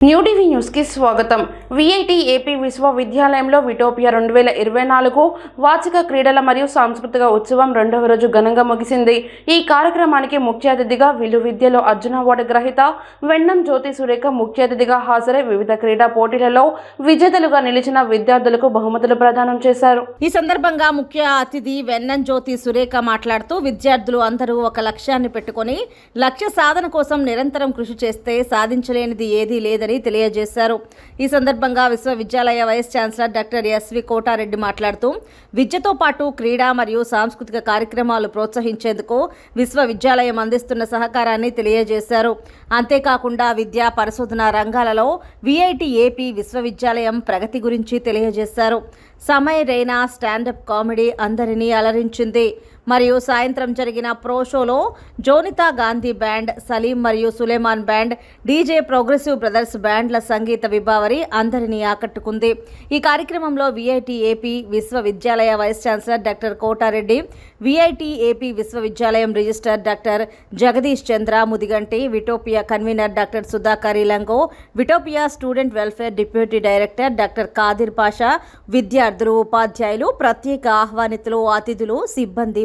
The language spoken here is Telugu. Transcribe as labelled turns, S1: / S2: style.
S1: న్యూ టీవీ న్యూస్కి స్వాగతం. విఐటి ఏపీ విశ్వవిద్యాలయంలో విటోపియా రెండు వేల ఇరవై నాలుగు వార్షిక క్రీడల మరియు సాంస్కృతిక ఉత్సవం రెండవ రోజు ఘనంగా ముగిసింది. ఈ కార్యక్రమానికి ముఖ్య అతిథిగా విలు విద్యలో అర్జున అవార్డు గ్రహీత వెన్నం జ్యోతి సురేఖ ముఖ్య అతిథిగా హాజరై వివిధ క్రీడా పోటీలలో విజేతలుగా నిలిచిన విద్యార్థులకు బహుమతులు ప్రదానం చేశారు.
S2: ఈ సందర్భంగా ముఖ్య అతిథి వెన్నం జ్యోతి సురేఖ మాట్లాడుతూ విద్యార్థులు అందరూ ఒక లక్ష్యాన్ని పెట్టుకొని లక్ష్య సాధన కోసం నిరంతరం కృషి చేస్తే సాధించలేనిది ఏదీ లేదని తెలియజేశారు. ఈ సందర్భంగా విశ్వవిద్యాలయ vice chancellor doctor SV Kotareddy మాట్లాడుతూ విద్యతో పాటు క్రీడా మరియు సాంస్కృతిక కార్యక్రమాలు ప్రోత్సహించేందుకు విశ్వవిద్యాలయం అందిస్తున్న సహకారాన్ని తెలియజేశారు. అంతేకాకుండా విద్యా పరిశోధన రంగాలలో విఐటి ఏపీ విశ్వవిద్యాలయం ప్రగతి గురించి తెలియజేశారు. సమయ్ రైనా స్టాండప్ కామెడీ అందరినీ అలరించింది. మరియు సాయంత్రం జరిగిన ప్రో షోలో జోనితా గాంధీ బ్యాండ్ సలీం మరియు Suleman band DJ progressive brothers బ్యాండ్ల సంగీత విభావరి అందరినీ ఆకట్టుకుంది. ఈ కార్యక్రమంలో విఐటి ఏపీ విశ్వవిద్యాలయ vice chancellor doctor Kotareddy VIT AP విశ్వవిద్యాలయం register doctor Jagadish Chandra Mudiganti Vitopia convener doctor Sudhakar Ilango Vitopia student welfare deputy director doctor Kadir Pasha విద్యార్థులు ఉపాధ్యాయులు ప్రత్యేక ఆహ్వానితులు అతిథులు సిబ్బంది